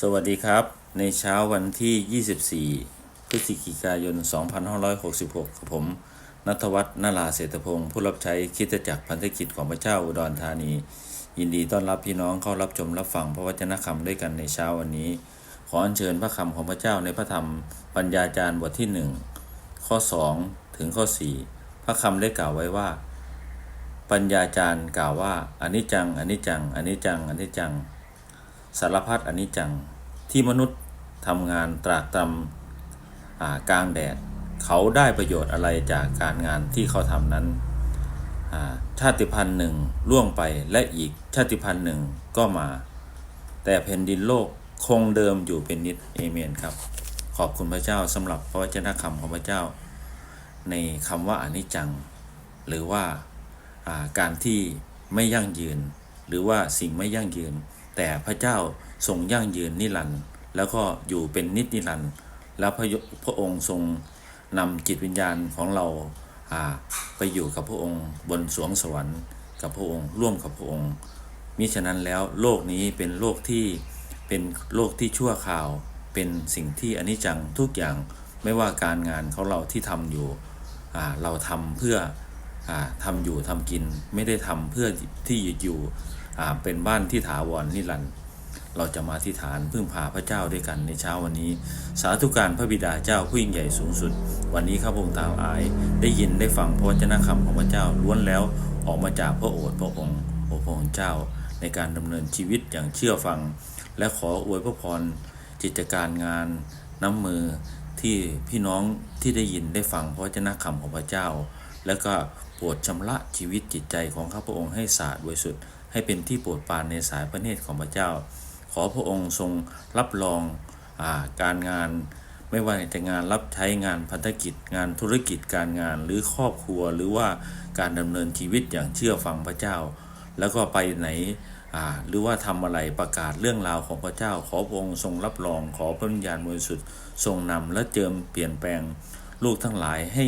สวัสดีครับ ในเช้าวันที่ 24 พฤศจิกายน 2566ครับผมนัทวัฒน์นาราเศรษฐพงศ์ผู้รับใช้คิดจักรพันธกิจของพระเจ้าอุดรธานี ยินดีต้อนรับพี่น้องเข้ารับชมรับฟังพระวจนะคำด้วยกันในเช้าวันนี้ ขออัญเชิญพระคำของพระเจ้าในพระธรรมปัญญาจารย์บทที่ 1 ข้อ 2 ถึงข้อ 4 พระคำได้กล่าวไว้ว่า ปัญญาจารย์กล่าวว่าอนิจจังอนิจจังอนิจจังอนิจจัง สารพัดอนิจจังที่มนุษย์ทำงานตรากตรำกลางแดด เขาได้ประโยชน์อะไรจากการงานที่เขาทำนั้นชาติพันธุ์หนึ่งล่วงไปและอีกชาติพันธุ์หนึ่งก็มา แต่แผ่นดินโลกคงเดิมอยู่เป็นนิจเอเมนครับ ขอบคุณพระเจ้าสำหรับพระวจนะคำของพระเจ้า ในคำว่าอนิจจัง หรือว่าอ่าการที่ไม่ยั่งยืน หรือว่าสิ่งไม่ยั่งยืน แต่พระเจ้าทรงยั่งยืนนิรันดร์แล้วก็อยู่เป็นนิจนิรันดร์แล้วพระพระองค์ทรงนำจิตวิญญาณของเราไปอยู่กับพระองค์บนสวงสวรรค์กับพระองค์ร่วมกับพระองค์มิฉะนั้นแล้วโลกนี้เป็นโลกที่เป็นโลกที่ชั่วคราว เป็นสิ่งที่อนิจจังทุกอย่างไม่ว่าการงานของเราที่ทำอยู่เราทำเพื่ออาทำอยู่ทำกินไม่ได้ทำเพื่อที่อยู่ เป็นบ้านที่ถาวรนิรันดร์เราจะมาที่ฐานพึ่งพาพระเจ้าด้วยกันในเช้าวันนี้ สาธุการพระบิดาเจ้าผู้ยิ่งใหญ่สูงสุด วันนี้ข้าพงตาวอาย ได้ยินได้ฟังพระวจนะคำของพระเจ้าล้วนแล้วออกมาจากพระโอษฐ์พระองค์โอพระองค์เจ้า ในการดำเนินชีวิตอย่างเชื่อฟัง และขออวยพระพรกิจการงาน น้ำมือที่พี่น้องที่ได้ยินได้ฟังพระวจนะคำของพระเจ้า แล้วก็โปรดชำระชีวิตจิตใจของข้าพระองค์ให้สะอาดบริสุทธิ์ ให้เป็นที่โปรดปรานในสายพระเนตรของพระเจ้า ขอพระองค์ทรงรับรองอาการงาน ไม่ว่าจะงานรับใช้งานพันธกิจ งานธุรกิจการงานหรือครอบครัว หรือว่าการดำเนินชีวิตอย่างเชื่อฟังพระเจ้า แล้วก็ไปไหนหรือว่าทำอะไรประกาศเรื่องราวของพระเจ้า ขอพระองค์ทรงรับรองขอพระวิญญาณบริสุทธิ์ทรงนำและเจิมเปลี่ยนแปลง ลูกทั้งหลายให้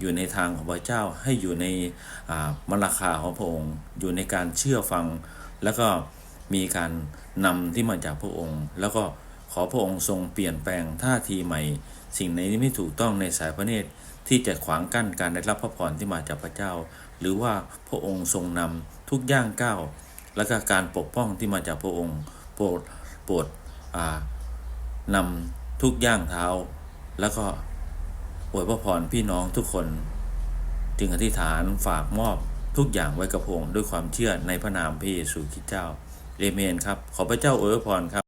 อยู่ในทางของพระเจ้าให้อยู่ในมรรคาของพระองค์ อยู่ในการเชื่อฟัง แล้วก็มีการนำที่มาจากพระองค์ แล้วก็ขอพระองค์ทรงเปลี่ยนแปลงท่าทีใหม่ สิ่งไหนที่ไม่ถูกต้องในสายพระเนตรที่จะขวางกั้นการได้รับพระพรที่มาจากพระเจ้า หรือว่าพระองค์ทรงนำทุกย่างก้าวและก็การปกป้องที่มาจากพระองค์ โปรดโปรดนำทุกย่างเท้า แล้วก็ อวยพระพรพี่น้องทุกคน จึงอธิษฐานฝากมอบทุกอย่างไว้กับพระองค์ด้วยความเชื่อในพระนามพระเยซูคริสต์เจ้าเอเมนครับ ขอพระเจ้าอวยพรครับ